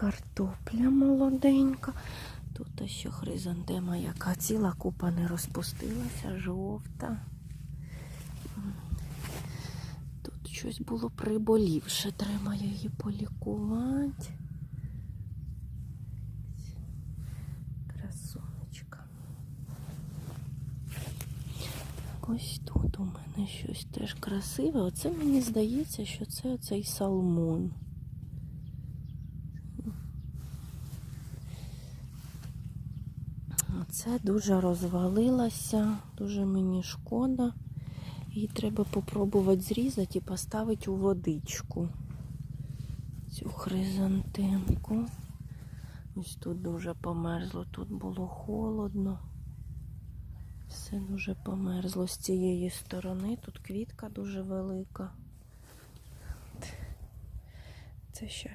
Картопля молоденька. Тут ще хризантема, яка ціла купа не розпустилася, жовта. Тут щось було приболівше, треба її полікувати. Красунечка. Ось тут у мене щось теж красиве. Оце мені здається, що це оцей салмон. Це дуже розвалилася, дуже мені шкода. Її треба попробувати зрізати і поставити у водичку. Цю хризантемку. Ось тут дуже померзло, тут було холодно. Все дуже померзло з цієї сторони. Тут квітка дуже велика. Це ще